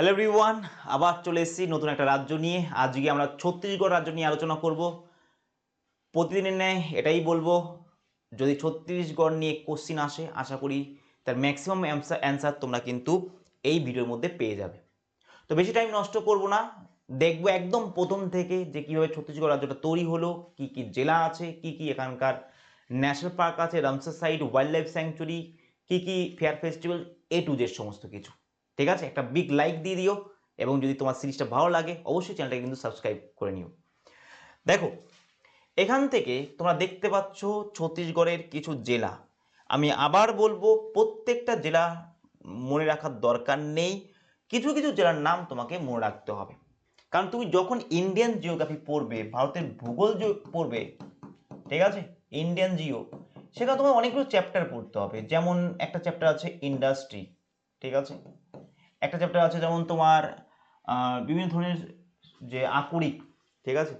Hello everyone আবার চলে এসেছি নতুন একটা রাজ্য নিয়ে। আজকে আমরা ছত্তিশগড় রাজ্য নিয়ে আলোচনা করব। প্রতিদিনের ন্যায় এটাই বলব, যদি ছত্তিশগড় নিয়ে কোশ্চিন আসে, আশা করি তার ম্যাক্সিমাম অ্যান্সার তোমরা কিন্তু এই ভিডিওর মধ্যে পেয়ে যাবে। তো বেশি টাইম নষ্ট করব না। দেখব একদম প্রথম থেকে যে কীভাবে ছত্তিশগড় রাজ্যটা তৈরি হলো, কি কি জেলা আছে, কি কি এখানকার ন্যাশনাল পার্ক আছে Ramsar site wildlife sanctuary কী কী fair festival A to Z সমস্ত কিছু। ঠিক আছে? একটা বিগ লাইক দিয়ে দিও এবং যদি তোমার সিরিজটা ভালো লাগে, অবশ্যই চ্যানেলটাকে কিন্তু সাবস্ক্রাইব করে নিও। দেখো, এখান থেকে তোমরা দেখতে পাচ্ছ ছত্তিশগড়ের কিছু জেলা। আমি আবার বলব, প্রত্যেকটা জেলা মনে রাখার দরকার নেই। কিছু কিছু জেলার নাম তোমাকে মনে রাখতে হবে। কারণ তুমি যখন ইন্ডিয়ান জিওগ্রাফি পড়বে, ভারতের ভূগোল যে পড়বে, ঠিক আছে? ইন্ডিয়ান জিও সেখানে তোমার অনেকগুলো চ্যাপ্টার পড়তে হবে। যেমন একটা চ্যাপ্টার আছে ইন্ডাস্ট্রি ঠিক আছে? একটা চ্যাপ্টার আছে যেমন তোমার বিভিন্ন ধরনের যে আকরিক, ঠিক আছে?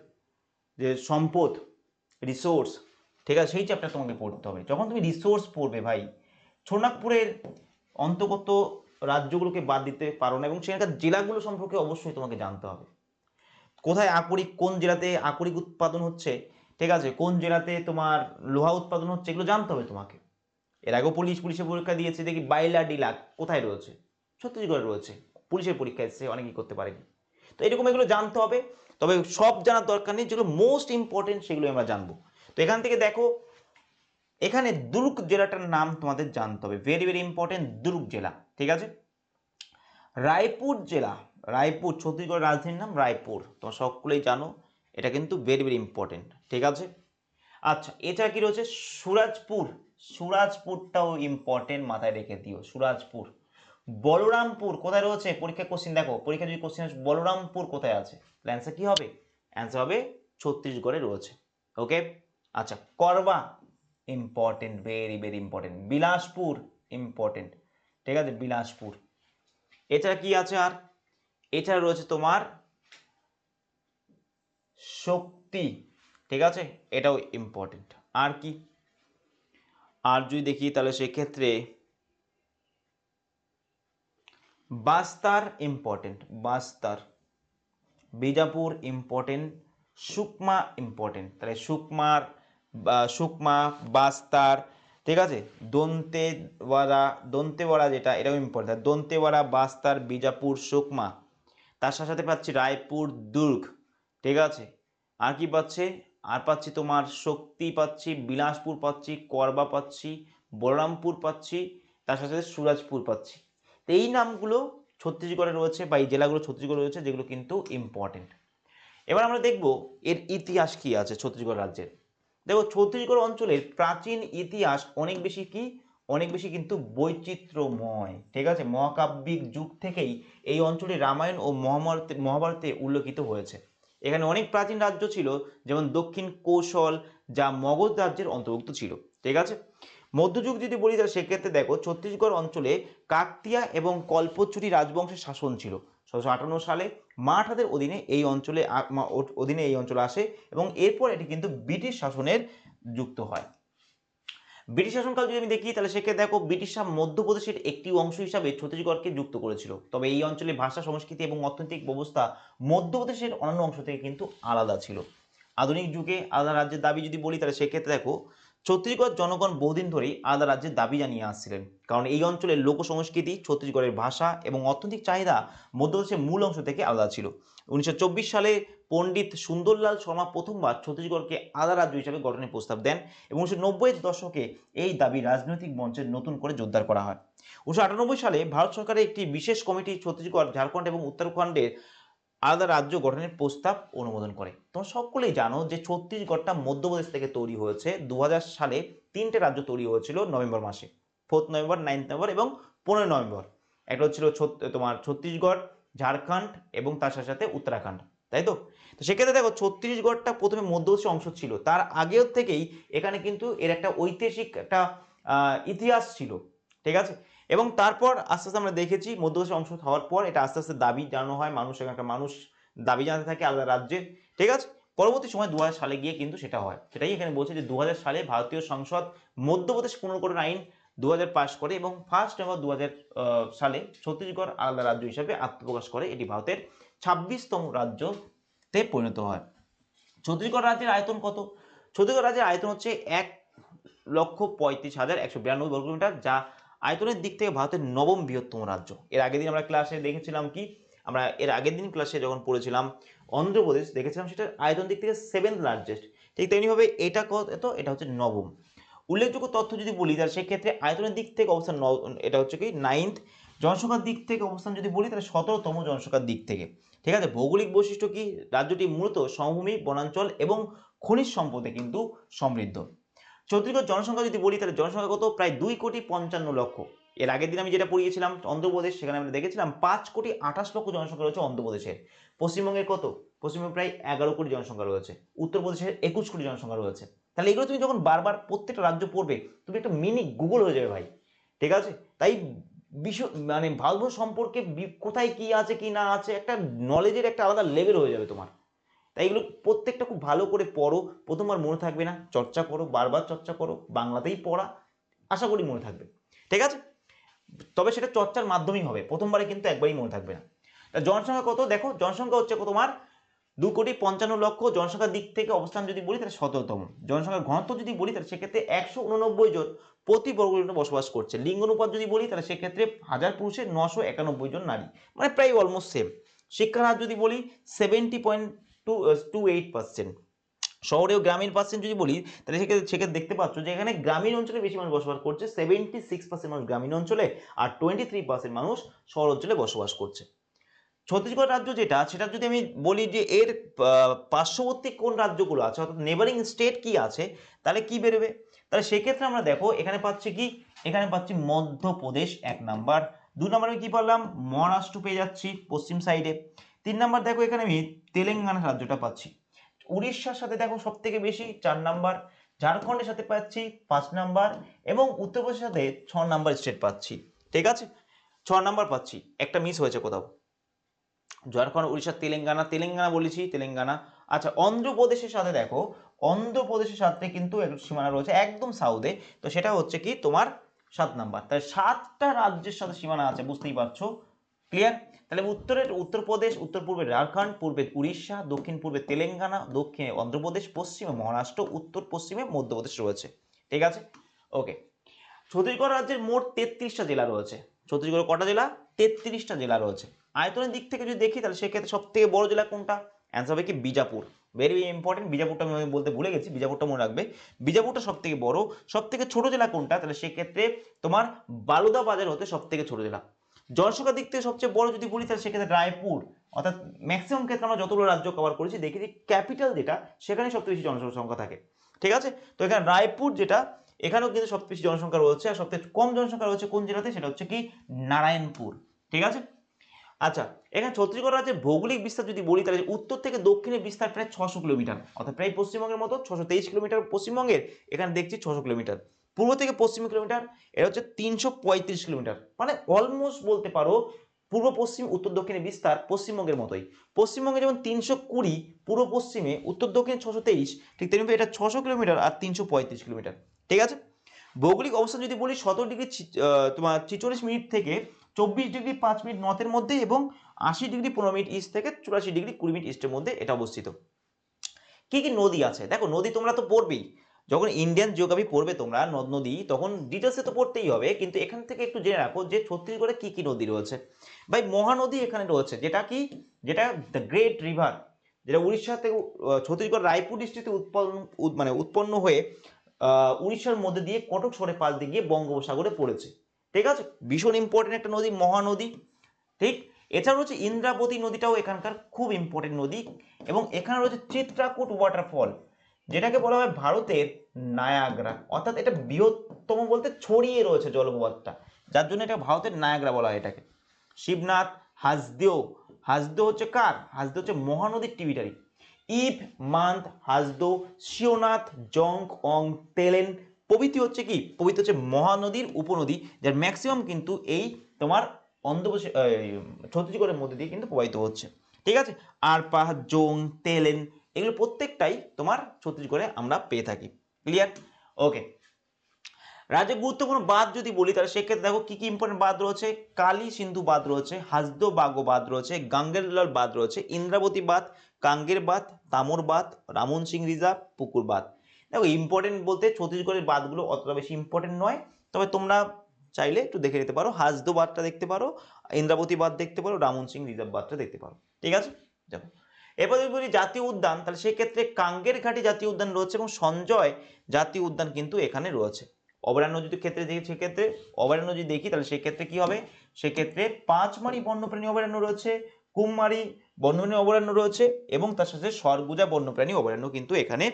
যে সম্পদ রিসোর্স ঠিক আছে? সেই চ্যাপ্টার তোমাকে পড়তে হবে। যখন তুমি রিসোর্স পড়বে ভাই সোনাগপুরের অন্তর্গত রাজ্যগুলোকে বাদ দিতে পারো না এবং সেখানকার জেলাগুলো সম্পর্কে অবশ্যই তোমাকে জানতে হবে। কোথায় আকরিক, কোন জেলাতে আকরিক উৎপাদন হচ্ছে, ঠিক আছে? কোন জেলাতে তোমার লোহা উৎপাদন হচ্ছে, এগুলো জানতে হবে তোমাকে। এর আগেও পুলিশ পুলিশের পরীক্ষা দিয়েছে দেখি বাইলা ডিলাক কোথায় রয়েছে? ছত্তিশগড়ে রয়েছে। পুলিশের পরীক্ষা এসেছে অনেকেই করতে পারেনি। তো এরকম এগুলো জানতে হবে। তবে সব জানার দরকার নেই। যেগুলো মোস্ট ইম্পর্টেন্ট সেগুলো আমরা জানব। তো এখান থেকে দেখো, এখানে দুর্গ জেলাটার নাম তোমাদের জানতে হবে। ভেরি ভেরি ইম্পর্টেন্ট দুর্গ জেলা। ঠিক আছে? রায়পুর জেলা। রায়পুর, ছত্তিশগড়ের রাজধানীর নাম রায়পুর। তোমরা সকলেই জানো, এটা কিন্তু ভেরি ভেরি ইম্পর্টেন্ট ঠিক আছে? আচ্ছা এছাড়া কি রয়েছে? সুরাজপুর। সুরাজপুরটাও ইম্পর্টেন্ট মাথায় রেখে দিও। সুরাজপুর। বলরামপুর কোথায় রয়েছে? পরীক্ষা কোশ্চিন দেখো। পরীক্ষা যদি কোশ্চিন বলরামপুর কোথায় আছে? অ্যান্সার কি হবে? অ্যান্সার হবে ছত্তিশগড়ে রয়েছে। ওকে আচ্ছা করবা। Important very very important Bilaspur important ঠিক আছে? বিলাসপুর। এছাড়া কি আছে আর? এছাড়া রয়েছে তোমার শক্তি। ঠিক আছে? এটাও ইম্পর্টেন্ট আর কি? আর যদি দেখি তাহলে সেক্ষেত্রে Bastar important Bastar. Bijapur important Sukma important তাহলে সুকমার সুকমা, বাস্তার, ঠিক আছে? দন্তেওয়াড়া দন্তেওয়াড়া যেটা, এটাও ইম্পর্টেন্ট দন্তেওয়াড়া বাস্তার, বিজাপুর, সুকমা। তার সাথে সাথে পাচ্ছি রায়পুর, দুর্গ, ঠিক আছে? আর কি পাচ্ছে? আর পাচ্ছি তোমার শক্তি পাচ্ছি, বিলাসপুর পাচ্ছি, করবা পাচ্ছি, বলরামপুর পাচ্ছি, তার সাথে সুরাজপুর পাচ্ছি। এই নামগুলো ছত্তিশগড়ে রয়েছে বা এই জেলাগুলো ছত্তিশগড়ে রয়েছে, যেগুলো কিন্তু ইম্পর্টেন্ট এবার আমরা দেখব এর ইতিহাস কি আছে ছত্তিশগড় রাজ্যের। দেখো, ছত্তিশগড় অঞ্চলের প্রাচীন ইতিহাস অনেক বেশি কি? অনেক বেশি কিন্তু বৈচিত্র্যময়, ঠিক আছে? মহাকাব্যিক যুগ থেকেই এই অঞ্চলে রামায়ণ ও মহাভারতে মহাভারতে উল্লেখিত হয়েছে। এখানে অনেক প্রাচীন রাজ্য ছিল, যেমন দক্ষিণ কৌশল, যা মগধ রাজ্যের অন্তর্ভুক্ত ছিল, ঠিক আছে? মধ্যযুগ যদি বলি, তাহলে সেক্ষেত্রে দেখো ছত্তিশগড় অঞ্চলে কাকতিয়া এবং কল্পচুরি রাজবংশের শাসন ছিল। ছশো আটান্ন সালে মারাঠাদের অধীনে এই অঞ্চলে অধীনে এই অঞ্চলে আসে এবং এরপর এটি কিন্তু ব্রিটিশ শাসনের যুক্ত হয়। ব্রিটিশ শাসনকাল যদি আমি দেখি, তাহলে সেক্ষেত্রে দেখো ব্রিটিশরা মধ্যপ্রদেশের একটি অংশ হিসাবে ছত্তিশগড়কে যুক্ত করেছিল। তবে এই অঞ্চলে ভাষা, সংস্কৃতি এবং অর্থনৈতিক ব্যবস্থা মধ্যপ্রদেশের অন্যান্য অংশ থেকে কিন্তু আলাদা ছিল। আধুনিক যুগে আলাদা রাজ্যের দাবি যদি বলি, তাহলে সেক্ষেত্রে দেখো ছত্তিশগড় জনগণ বহুদিন ধরেই আলাদা রাজ্যের দাবি জানিয়ে আসছিলেন। কারণ এই অঞ্চলের লোক সংস্কৃতি ছত্তিশগড়ের ভাষা এবং অর্থনৈতিক চাহিদা মধ্যপ্রদেশের মূল অংশ থেকে আলাদা ছিল। উনিশশো চব্বিশ সালে পণ্ডিত সুন্দরলাল শর্মা প্রথমবার ছত্তিশগড়কে আলাদা রাজ্য হিসাবে গঠনের প্রস্তাব দেন এবং উনিশশো নব্বই দশকে এই দাবি রাজনৈতিক মঞ্চে নতুন করে জোরদার করা হয়। উনিশশো আটানব্বই সালে ভারত সরকারের একটি বিশেষ কমিটি ছত্তিশগড়, ঝাড়খণ্ড এবং উত্তরাখণ্ডের আলাদা রাজ্য গঠনের প্রস্তাব অনুমোদন করে। তোমরা সকলেই জানো যে ছত্তিশগড়টা মধ্যপ্রদেশ থেকে তৈরি হয়েছে। দু হাজার সালে তিনটে রাজ্য তৈরি হয়েছিল নভেম্বর মাসে। ফোর্থ নভেম্বর, নাইন্থ নভেম্বর এবং পনেরো নভেম্বর। একটা হচ্ছিল তোমার ছত্তিশগড় ঝাড়খণ্ড এবং তার সাথে সাথে উত্তরাখণ্ড। তাই তো? তো সেক্ষেত্রে দেখো ছত্তিশগড়টা প্রথমে মধ্যপ্রদেশের অংশ ছিল। তার আগেও থেকেই এখানে কিন্তু এর একটা ঐতিহাসিক একটা ইতিহাস ছিল। ঠিক আছে? এবং তারপর আস্তে আস্তে আমরা দেখেছি মধ্যপ্রদেশের অংশ হওয়ার পর এটা আস্তে আস্তে দাবি জানানো হয়, মানুষ এখানকার মানুষ দাবি জানাতে থাকে আলাদা রাজ্যে। ঠিক আছে? পরবর্তী সময় দু হাজার সালে গিয়ে কিন্তু সেটা হয়। সেটাই এখানে বলছে যে দু হাজার সালে ভারতীয় সংসদ মধ্যপ্রদেশ পুনর্গঠন আইন দু হাজার পাশ করে এবং ফার্স্ট নভেম্বর দু হাজার সালে ছত্তিশগড় আলাদা রাজ্য হিসাবে আত্মপ্রকাশ করে। এটি ভারতের ছাব্বিশতম রাজ্যতে পরিণত হয়। ছত্তিশগড় রাজ্যের আয়তন কত? ছত্তিশগড় রাজ্যের আয়তন হচ্ছে এক লক্ষ পঁয়ত্রিশ হাজার একশো বিরানব্বই বর্গ কিলোমিটার, যা আয়তনের দিক থেকে ভারতের নবম বৃহত্তম রাজ্য। এর আগের দিন আমরা ক্লাসে দেখেছিলাম কি? আমরা এর আগের দিন ক্লাসে যখন পড়েছিলাম অন্ধ্রপ্রদেশ, দেখেছিলাম সেটা আয়তন দিক থেকে সেভেন্থ লার্জেস্ট ঠিক তেমনিভাবে এটা কত? এটা হচ্ছে নবম। উল্লেখযোগ্য তথ্য যদি বলি, তাহলে সেক্ষেত্রে আয়তনের দিক থেকে অবস্থান এটা হচ্ছে কি? নাইন্থ জনসংখ্যার দিক থেকে অবস্থান যদি বলি, তাহলে সতেরোতম জনসংখ্যার দিক থেকে। ঠিক আছে? ভৌগোলিক বৈশিষ্ট্য কি? রাজ্যটি মূলত সমভূমি, বনাঞ্চল এবং খনিজ সম্পদে কিন্তু সমৃদ্ধ। ছত্তিশগড় জনসংখ্যা যদি বলি, তাহলে জনসংখ্যা কত? প্রায় দুই কোটি পঞ্চান্ন লক্ষ। এর আগের দিন আমি যেটা পড়িয়েছিলাম, অন্ধ্রপ্রদেশ, সেখানে আমরা দেখেছিলাম পাঁচ কোটি আঠাশ লক্ষ জনসংখ্যা রয়েছে অন্ধ্রপ্রদেশের পশ্চিমবঙ্গের কত? পশ্চিমবঙ্গে প্রায় এগারো কোটি জনসংখ্যা রয়েছে। উত্তরপ্রদেশের একুশ কোটি জনসংখ্যা রয়েছে। তাহলে এগুলো তুমি যখন বারবার প্রত্যেকটা রাজ্য পড়বে, তুমি একটা মিনি গুগল হয়ে যাবে ভাই। ঠিক আছে? তাই বিশ্ব মানে ভারতবর্ষ সম্পর্কে কোথায় কি আছে, কি না আছে, একটা নলেজের একটা আলাদা লেভেল হয়ে যাবে তোমার। তাই এগুলো প্রত্যেকটা খুব ভালো করে পড়ো। প্রথমবার মনে থাকবে না। চর্চা করো, বারবার চর্চা করো, বাংলাতেই পড়া, আশা করি মনে থাকবে। ঠিক আছে? তবে সেটা চর্চার মাধ্যমেই হবে। প্রথমবারে কিন্তু একবারই মনে থাকবে না। তা জনসংখ্যা কত? দেখো, জনসংখ্যা হচ্ছে তোমার? দু কোটি পঞ্চান্ন লক্ষ। জনসংখ্যার দিক থেকে অবস্থান যদি বলি, তাহলে সতেরোতম। জনসংখ্যার ঘনত্ব যদি বলি, তাহলে সেক্ষেত্রে একশো উননব্বই জন প্রতি বর্গ বসবাস করছে। লিঙ্গ অনুপাত যদি বলি, তাহলে সেক্ষেত্রে হাজার পুরুষের নশো একানব্বই জন নারী। মানে প্রায় অলমোস্ট সেম শিক্ষার হার যদি বলি seventy point two two eight percent শহরে ও গ্রামীণ পার্সেন্ট যদি বলি, তাহলে সেক্ষেত্রে সেক্ষেত্রে দেখতে পাচ্ছ যে এখানে গ্রামীণ অঞ্চলে বেশি মানুষ বসবাস করছে সেভেন্টি সিক্স পার্সেন্ট মানুষ গ্রামীণ অঞ্চলে আর টোয়েন্টি থ্রি পার্সেন্ট মানুষ শহর অঞ্চলে বসবাস করছে। ছত্তিশগড় রাজ্য যেটা, সেটা যদি আমি বলি যে এর পার্শ্ববর্তী কোন রাজ্যগুলো আছে, অর্থাৎ নেবারিং স্টেট কি আছে, তাহলে কি বেরোবে? তাহলে সেক্ষেত্রে আমরা দেখো, এখানে পাচ্ছি কি? এখানে পাচ্ছি মধ্যপ্রদেশ এক নাম্বার দু নম্বরে কি পারলাম? মহারাষ্ট্র পেয়ে যাচ্ছি, পশ্চিম সাইডে তিন নাম্বার দেখো এখানে আমি তেলেঙ্গানা রাজ্যটা পাচ্ছি। উড়িষ্যার সাথে দেখো সব থেকে বেশি চার নাম্বার, ঝাড়খণ্ডের সাথে পাচ্ছি পাঁচ নাম্বার এবং উত্তরপ্রদেশের সাথে ছ নাম্বার স্টেট পাচ্ছি, ঠিক আছে? ছ নাম্বার পাচ্ছি, একটা মিস হয়েছে কোথাও? ঝাড়খণ্ড, উড়িষ্যা, তেলেঙ্গানা তেলেঙ্গানা বলেছি, তেলেঙ্গানা। আচ্ছা অন্ধ্রপ্রদেশের সাথে দেখো, অন্ধ্রপ্রদেশের সাথে কিন্তু সীমানা রয়েছে একদম সাউথে তো সেটা হচ্ছে কি তোমার সাত নাম্বার। তাহলে সাতটা রাজ্যের সাথে সীমানা আছে, বুঝতেই পারছ? ক্লিয়ার তাহলে উত্তরের উত্তরপ্রদেশ, উত্তর পূর্বে ঝাড়খণ্ড, পূর্বে উড়িষ্যা, দক্ষিণ পূর্বে তেলেঙ্গানা, দক্ষিণে অন্ধ্রপ্রদেশ, পশ্চিমে মহারাষ্ট্র, উত্তর পশ্চিমে মধ্যপ্রদেশ রয়েছে। ঠিক আছে? ওকে ছত্তিশগড় রাজ্যের মোট তেত্রিশটা জেলা রয়েছে। ছত্তিশগড়ে কটা জেলা? তেত্রিশটা জেলা রয়েছে। আয়তনের দিক থেকে যদি দেখি, তাহলে সেক্ষেত্রে সব থেকে বড় জেলা কোনটা? অ্যান্সার হবে কি বিজাপুর। ভেরি ইম্পর্টেন্ট বিজাপুরটা আমি বলতে ভুলে গেছি, বিজাপুরটা মনে রাখবে। বিজাপুরটা সব থেকে বড়। সব থেকে ছোট জেলা কোনটা? তাহলে সেক্ষেত্রে তোমার বালুদা বাজার হতে সব থেকে ছোট জেলা। জনসংখ্যার দিক থেকে সবচেয়ে বড় যদি বলি, তাহলে সেক্ষেত্রে রায়পুর। অর্থাৎ ম্যাক্সিমাম ক্ষেত্রে আমরা যতগুলো রাজ্য কভার করেছি দেখি যে ক্যাপিটাল যেটা, সেখানে সবচেয়ে বেশি জনসংখ্যা থাকে। ঠিক আছে? তো এখানে রায়পুর যেটা, এখানেও কিন্তু সবচেয়ে বেশি জনসংখ্যা রয়েছে, আর সবচেয়ে কম জনসংখ্যা রয়েছে কোন জেলাতে, সেটা হচ্ছে কি নারায়ণপুর। ঠিক আছে? আচ্ছা এখানে ছত্তিশগড় রাজ্যের ভৌগোলিক বিস্তার যদি বলি, তাহলে উত্তর থেকে দক্ষিণে বিস্তার প্রায় ছশো কিলোমিটার, অর্থাৎ প্রায় পশ্চিমবঙ্গের মতো ছশো তেইশ কিলোমিটার পশ্চিমবঙ্গের, এখানে দেখছি ছশো কিলোমিটার। পূর্ব থেকে পশ্চিম কিলোমিটার এটা হচ্ছে তিনশো পঁয়ত্রিশ কিলোমিটার। মানে অলমোস্ট বলতে পারো, পূর্ব, পশ্চিম, উত্তর, দক্ষিণে বিস্তার পশ্চিমবঙ্গের মতোই। পশ্চিমবঙ্গে যেমন তিনশো কুড়ি, পূর্ব, পশ্চিমে, উত্তর, দক্ষিণে ছশো তেইশ, ঠিক তেমনি এটা ছশো কিলোমিটার আর তিনশো পঁয়ত্রিশ কিলোমিটার। ঠিক আছে? ভৌগোলিক অবস্থান যদি বলি, সতেরো ডিগ্রি তোমার ছিচল্লিশ মিনিট থেকে চব্বিশ ডিগ্রি পাঁচ মিনিট নর্থের মধ্যে এবং আশি ডিগ্রি পনেরো মিনিট ইস্ট থেকে চুরাশি ডিগ্রি কুড়ি মিনিট ইস্টের মধ্যে এটা অবস্থিত। কি কি নদী আছে? দেখো, নদী তোমরা তো পড়বেই। যখন ইন্ডিয়ান জিওগ্রাফি পড়বে তোমরা, নদ নদী, তখন ডিটেলসে তো পড়তেই হবে, কিন্তু এখান থেকে একটু জেনে রাখো যে ছত্তিশগড়ে কি কি নদী রয়েছে। ভাই, মহানদী এখানে রয়েছে, যেটা কি? যেটা দ্য গ্রেট রিভার যেটা উড়িষ্যা থেকে ছত্তিশগড় রায়পুর ডিস্ট্রিক্টে উৎপন্ন মানে উৎপন্ন হয়ে উড়িষ্যার মধ্যে দিয়ে কটক সরে পাশ দিয়ে গিয়ে বঙ্গোপসাগরে পড়েছে। ঠিক আছে? ভীষণ ইম্পর্টেন্ট একটা নদী, মহানদী। ঠিক? এছাড়া রয়েছে ইন্দ্রাবতী নদীটাও এখানকার খুব ইম্পর্টেন্ট নদী এবং এখানে রয়েছে চিত্রাকূট ওয়াটারফল যেটাকে বলা হয় ভারতের নায়াগ্রা। অর্থাৎ এটা বৃহত্তম বলতে ছড়িয়ে রয়েছে জলপ্রপাতটা। যার জন্য এটা ভারতের নায়াগ্রা বলা হয় এটাকে। শিবনাথ হাসদেও। হাসদেও হচ্ছে কার? হাসদেও হচ্ছে মহানদীর টিবিটারি ইব মান্থ হাসদো শিওনাথ জঙ্ক অং তেলেন প্রভৃতি হচ্ছে কি? প্রভৃতি হচ্ছে মহানদীর উপনদী যার ম্যাক্সিমাম কিন্তু এই তোমার অন্ধ্রপ্রদেশ এই, ছত্তিশগড়ের মধ্যে দিয়ে কিন্তু প্রবাহিত হচ্ছে। ঠিক আছে? আর পাহাড় জং তেলেন এগুলো প্রত্যেকটাই তোমার ছত্তিশগড়ে আমরা পেয়ে থাকি। ক্লিয়ার ওকে রাজ্যে গুরুত্বপূর্ণ বাঁধ যদি বলি, তাহলে সেক্ষেত্রে দেখো কি কি ইম্পর্টেন্ট বাঁধ রয়েছে? কালী সিন্ধু বাঁধ রয়েছে, হাসদো বাগো বাঁধ রয়েছে, গাঙ্গেরলাল বাঁধ রয়েছে, ইন্দ্রাবতী বাঁধ, কাঙ্গের বাঁধ, তামর বাঁধ রামন সিং রিজার্ভ, পুকুর বাঁধ। দেখো ইম্পর্টেন্ট বলতে ছত্তিশগড়ের বাঁধগুলো অতটা বেশি ইম্পর্টেন্ট নয়, তবে তোমরা চাইলে একটু দেখে নিতে পারো। হাসদো বাঁধটা দেখতে পারো, ইন্দ্রাবতী বাঁধ দেখতে পারো রামন সিং রিজার্ভ বাঁধটা দেখতে পারো। ঠিক আছে? দেখো। এবার যদি বলি জাতীয় উদ্যান, তাহলে সেক্ষেত্রে কাঙ্গের ঘাটি জাতীয় উদ্যান রয়েছে এবং সঞ্জয় জাতীয় উদ্যান কিন্তু এখানে রয়েছে। অভয়ারণ্য যদি ক্ষেত্রে দেখি, সেক্ষেত্রে অভয়ারণ্য যদি দেখি, তাহলে সেক্ষেত্রে কি হবে? সেক্ষেত্রে পাঁচমারি বন্যপ্রাণী অভয়ারণ্য রয়েছে, কুমমারি বন্যপ্রাণী অভয়ারণ্য রয়েছে এবং তার সাথে সরগুজা বন্যপ্রাণী অভয়ারণ্য কিন্তু এখানে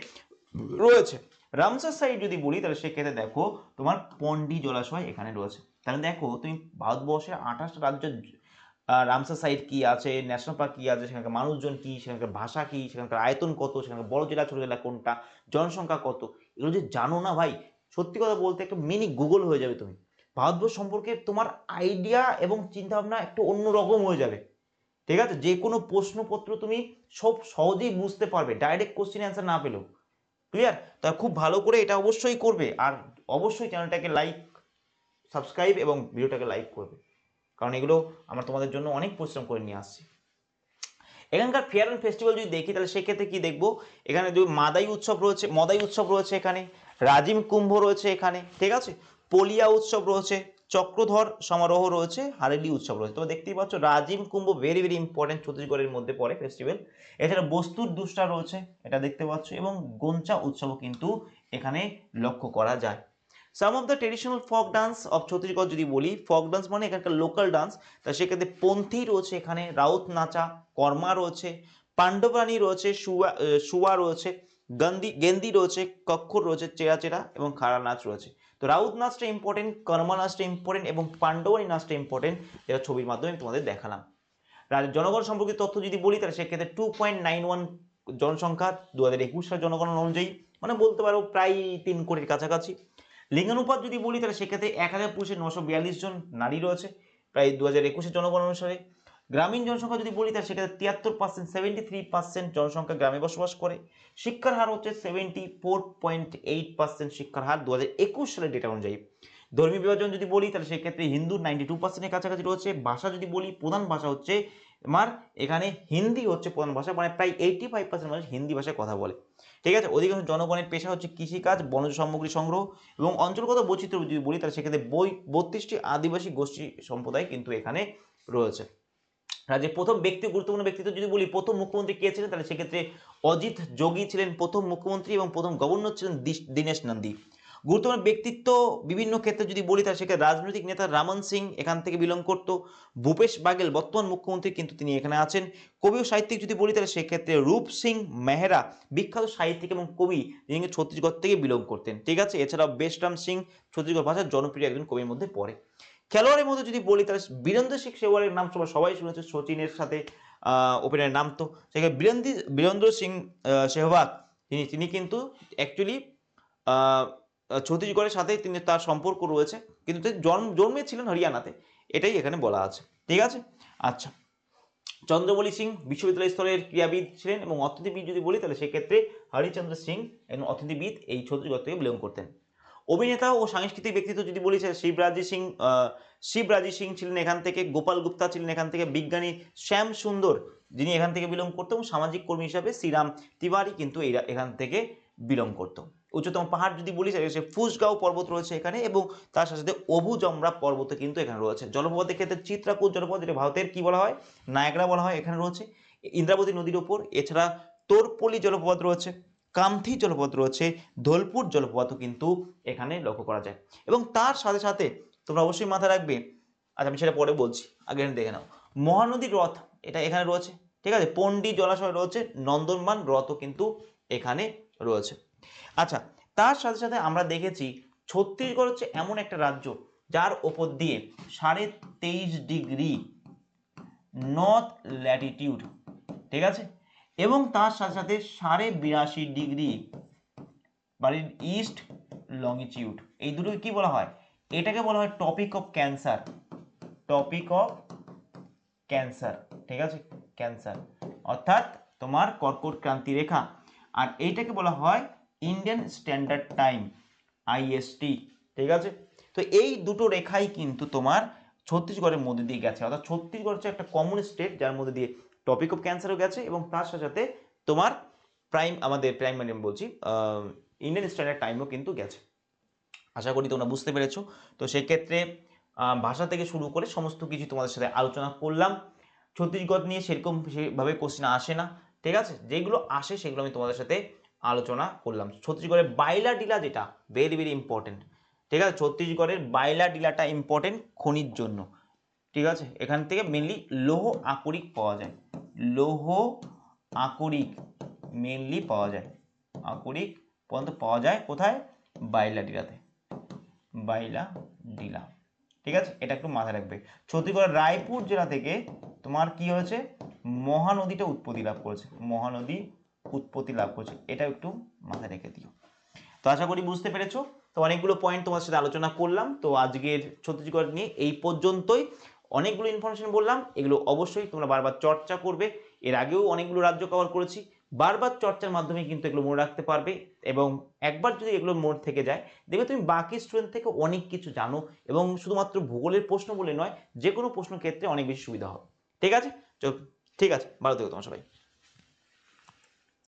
রয়েছে। রামসার সাইড যদি বলি, তাহলে সেক্ষেত্রে দেখো তোমার পন্ডি জলাশয় এখানে রয়েছে। তাহলে দেখো তুমি ভারতবর্ষের আঠাশটা রাজ্য রামসার সাইট কি আছে? ন্যাশনাল পার্ক কি আছে? সেখানকার মানুষজন কি? সেখানকার ভাষা কি? সেখানকার আয়তন কত? সেখানকার বড় জেলা, ছোট জেলা কোনটা? জনসংখ্যা কত? এগুলো যে জানো না ভাই, সত্যি কথা বলতে একটা মিনি গুগল হয়ে যাবে তুমি। ভারতবর্ষ সম্পর্কে তোমার আইডিয়া এবং চিন্তাভাবনা একটু অন্যরকম হয়ে যাবে। ঠিক আছে? যে কোনো প্রশ্নপত্র তুমি সব সহজেই বুঝতে পারবে। ডাইরেক্ট কোশ্চেন অ্যান্সার না পেলেও। ক্লিয়ার তা খুব ভালো করে এটা অবশ্যই করবে। আর অবশ্যই চ্যানেলটাকে লাইক সাবস্ক্রাইব এবং ভিডিওটাকে লাইক করবে। কারণ এগুলো আমরা তোমাদের জন্য অনেক পরিশ্রম করে নিয়ে আসছি। এখানকার ফেয়ার অ্যান্ড ফেস্টিভ্যাল যদি দেখি, তাহলে সেক্ষেত্রে কি দেখব? এখানে যদি মাদাই উৎসব রয়েছে, মদাই উৎসব রয়েছে এখানে, রাজিম কুম্ভ রয়েছে এখানে, ঠিক আছে? পলিয়া উৎসব রয়েছে, চক্রধর সমারোহ রয়েছে, হারেলি উৎসব রয়েছে। তোমরা দেখতেই পাচ্ছ, রাজিম কুম্ভ ভেরি ভেরি ইম্পর্টেন্ট ছত্তিশগড়ের মধ্যে পড়ে ফেস্টিভ্যাল এছাড়া বস্তুর দুষ্টা রয়েছে, এটা দেখতে পাচ্ছ, এবং গোঞ্চা উৎসবও কিন্তু এখানে লক্ষ্য করা যায়। Some of the traditional folk dance of Chhattisgarh যদি বলি ফক ডান্স মানে এখানকার লোকাল ডান্স তা সেক্ষেত্রে পন্থী রয়েছে এখানে রাউত নাচা কর্মা রয়েছে পাণ্ডবাণী রয়েছে আহ, সুয়া রয়েছে গন্দি গেন্দি রয়েছে কক্ষর রয়েছে চেরা চেরা এবং খাড়া নাচ রয়েছে। তো রাউত নাচটা ইম্পর্টেন্ট কর্মা নাচটা ইম্পর্টেন্ট এবং পাণ্ডবাণী নাচটা ইম্পর্টেন্ট যেটা ছবির মাধ্যমে তোমাদের দেখালাম। জনগণ সম্পর্কিত তথ্য যদি বলি তাহলে সেক্ষেত্রে টু পয়েন্ট নাইন ওয়ান জনসংখ্যা দু হাজার একুশ সাল জনগণনা অনুযায়ী মানে বলতে পারো প্রায় তিন কোটির কাছাকাছি। লিঙ্গানুপাত যদি বলি, তাহলে সেক্ষেত্রে এক হাজার পুরুষে নশো বিয়াল্লিশ জন নারী রয়েছে, প্রায় দু হাজার একুশের জনগণনা অনুসারে। গ্রামীণ জনসংখ্যা যদি বলি, তাহলে সেক্ষেত্রে তিয়াত্তর পার্সেন্ট সেভেন্টি থ্রি পার্সেন্ট জনসংখ্যা গ্রামে বসবাস করে। শিক্ষার হার হচ্ছে seventy four point eight percent শিক্ষার হার দু হাজার একুশ সালের ডেটা অনুযায়ী। ধর্মীয় বিভাজন যদি বলি, তাহলে সেক্ষেত্রে হিন্দু নাইনটি টু পার্সেন্টের কাছাকাছি রয়েছে। ভাষা যদি বলি, প্রধান ভাষা হচ্ছে আমার এখানে হিন্দি হচ্ছে প্রধান ভাষা মানে প্রায় এইটি ফাইভ পার্সেন্ট মানুষ হিন্দি ভাষায় কথা বলে। ঠিক আছে? অধিকাংশ জনগণের পেশা হচ্ছে কৃষিকাজ, বনজ সামগ্রী সংগ্রহ এবং অঞ্চলগত বৈচিত্র্য যদি বলি, তাহলে সেক্ষেত্রে বই বত্রিশটি আদিবাসী গোষ্ঠী সম্প্রদায় কিন্তু এখানে রয়েছে। রাজ্যের প্রথম ব্যক্তি, গুরুত্বপূর্ণ ব্যক্তিত্ব যদি বলি, প্রথম মুখ্যমন্ত্রী কে ছিলেন? তাহলে সেক্ষেত্রে অজিত যোগী ছিলেন প্রথম মুখ্যমন্ত্রী এবং প্রথম গভর্নর ছিলেন দীনেশ নন্দী। গুরুত্বপূর্ণ ব্যক্তিত্ব বিভিন্ন ক্ষেত্রে যদি বলি, তাহলে সেক্ষেত্রে রাজনৈতিক নেতা রামন সিং এখান থেকে বিলং করতো। ভূপেশ বাগেল বর্তমান মুখ্যমন্ত্রী কিন্তু তিনি এখানে আছেন। কবি ও সাহিত্যিক যদি বলি, তাহলে সেক্ষেত্রে রূপ সিং মেহরা বিখ্যাত সাহিত্যিক এবং কবি যিনি ছত্তিশগড় থেকে বিলং করতেন। ঠিক আছে? এছাড়াও বেশরাম সিং ছত্তিশগড় ভাষার জনপ্রিয় একজন কবির মধ্যে পড়ে। খেলোয়াড়ের মধ্যে যদি বলি, তাহলে বীরেন্দ্র সিং সেওয়ালের নাম সবাই সবাই শুনেছে, সচিনের সাথে ওপেনের নাম তো। সেখানে বীরেন্দ্র বীরেন্দ্র সিং সেহবাগ তিনি তিনি কিন্তু অ্যাকচুয়ালি ছত্তিশগড়ের সাথে তিনি তার সম্পর্ক রয়েছে। কিন্তু তিনি জন্ম জন্মেছিলেন হরিয়ানাতে। এটাই এখানে বলা আছে। ঠিক আছে? আচ্ছা। চন্দ্রবলী সিং বিশ্ববিদ্যালয় স্তরের ক্রীড়াবিদ ছিলেন এবং অর্থনীতিবিদ যদি বলি, তাহলে সেক্ষেত্রে হরিচন্দ্র সিং একজন অর্থনীতিবিদ এই ছত্তিশগড় থেকে বিলং করতেন। অভিনেতা ও সাংস্কৃতিক ব্যক্তিত্ব যদি বলি শিবরাজি সিং শিবরাজি সিং ছিলেন এখান থেকে, গোপাল গুপ্তা ছিলেন এখান থেকে, বিজ্ঞানী শ্যাম সুন্দর যিনি এখান থেকে বিলং করতেন এবং সামাজিক কর্মী হিসাবে শ্রীরাম তিওয়ারি কিন্তু এরা এখান থেকে বিলং করতো। উচ্চতম পাহাড় যদি বলি সে ফুসগাঁও পর্বত রয়েছে এখানে এবং তার সাথে সাথে অবু জমরা পর্বত কিন্তু এখানে রয়েছে। জলপ্রপাতের ক্ষেত্রে চিত্রাকুট জলপ্রপাত, যেটা ভারতের কি বলা হয়? নায়গ্রা বলা হয়, এখানে রয়েছে। ইন্দ্রাবতী নদীর ওপর এছাড়া তোরপলি জলপ্রপাত রয়েছে, কামথি জলপ্রপাত রয়েছে, ধোলপুর জলপ্রপাতও কিন্তু এখানে লক্ষ্য করা যায়। এবং তার সাথে সাথে তোমরা অবশ্যই মাথায় রাখবে আচ্ছা আমি সেটা পরে বলছি, আগে দেখে নাও। মহানদীর রথ, এটা এখানে রয়েছে, ঠিক আছে? পন্ডি জলাশয় রয়েছে, নন্দনবান রথও কিন্তু এখানে রয়েছে। আচ্ছা তার সাথে সাথে আমরা দেখেছি ছত্তিশগড় হচ্ছে এমন একটা রাজ্য যার ওপর দিয়ে সাড়ে তেইশ ডিগ্রি নর্থ ল্যাটিটিউড ঠিক আছে? এবং তার সাথে সাথে সাড়ে বিরাশি ডিগ্রি বাড়ির ইস্ট লংিটিউড এই দুটোকে কি বলা হয়? এটাকে বলা হয় topic of cancer topic of cancer ঠিক আছে? ক্যান্সার অর্থাৎ তোমার কর্কট ক্রান্তি রেখা। আর এইটাকে বলা হয় ইন্ডিয়ান স্ট্যান্ডার্ড টাইম আইএসটি ঠিক আছে? তো এই দুটো রেখাই কিন্তু তোমার ছত্তিশগড়ের মধ্যে দিয়ে গেছে। অর্থাৎ ছত্তিশগড় হচ্ছে একটা কমন স্টেট যার মধ্যে দিয়ে টপিক অফ ক্যান্সারও গেছে এবং তার সাথে সাথে তোমার প্রাইম আমাদের প্রাইম মানে বলছি ইন্ডিয়ান স্ট্যান্ডার্ড টাইমও কিন্তু গেছে। আশা করি তোমরা বুঝতে পেরেছ। তো সেক্ষেত্রে ভাষা থেকে শুরু করে সমস্ত কিছু তোমাদের সাথে আলোচনা করলাম। ছত্তিশগড় নিয়ে সেরকম সেভাবে কোশ্চেন আসে না, ঠিক আছে? যেগুলো আসে সেগুলো আমি তোমাদের সাথে আলোচনা করলাম। ছত্তিশগড়ের বাইলা ডিলা যেটা ভেরি ভেরি ইম্পর্টেন্ট ঠিক আছে? ছত্তিশগড়ের বাইলা ডিলাটা ইম্পর্টেন্ট খনির জন্য। ঠিক আছে? এখান থেকে মেনলি লৌহ আকরিক পাওয়া যায়। লৌহ আকরিক মেনলি পাওয়া যায়। আকরিক পর্যন্ত পাওয়া যায় কোথায়? বাইলা ডিলাতে বাইলা ডিলা ঠিক আছে? এটা একটু মাথায় রাখবে। ছত্তিশগড়ের রায়পুর জেলা থেকে তোমার কি হয়েছে? মহানদীটা উৎপত্তি লাভ করেছে। মহানদী উৎপত্তি লাভ করেছে এটা একটু মাথায় রেখে দিও। তো আশা করি বুঝতে পেরেছ? তো অনেকগুলো পয়েন্ট তোমার সাথে আলোচনা করলাম, তো আজকের ছত্তিশগড় নিয়ে এই পর্যন্তই। অনেকগুলো ইনফরমেশন বললাম, এগুলো অবশ্যই তোমরা বারবার চর্চা করবে। এর আগেও অনেকগুলো রাজ্য কভার করেছি, বারবার চর্চার মাধ্যমে কিন্তু এগুলো মনে রাখতে পারবে এবং একবার যদি এগুলো মনে থেকে যায়, দেখবে তুমি বাকি স্টুডেন্ট থেকে অনেক কিছু জানো এবং শুধুমাত্র ভূগোলের প্রশ্ন বলে নয় যে কোনো প্রশ্ন ক্ষেত্রে অনেক বেশি সুবিধা হবে। ঠিক আছে? ঠিক আছে, ভালো থেকো তোমার সবাই।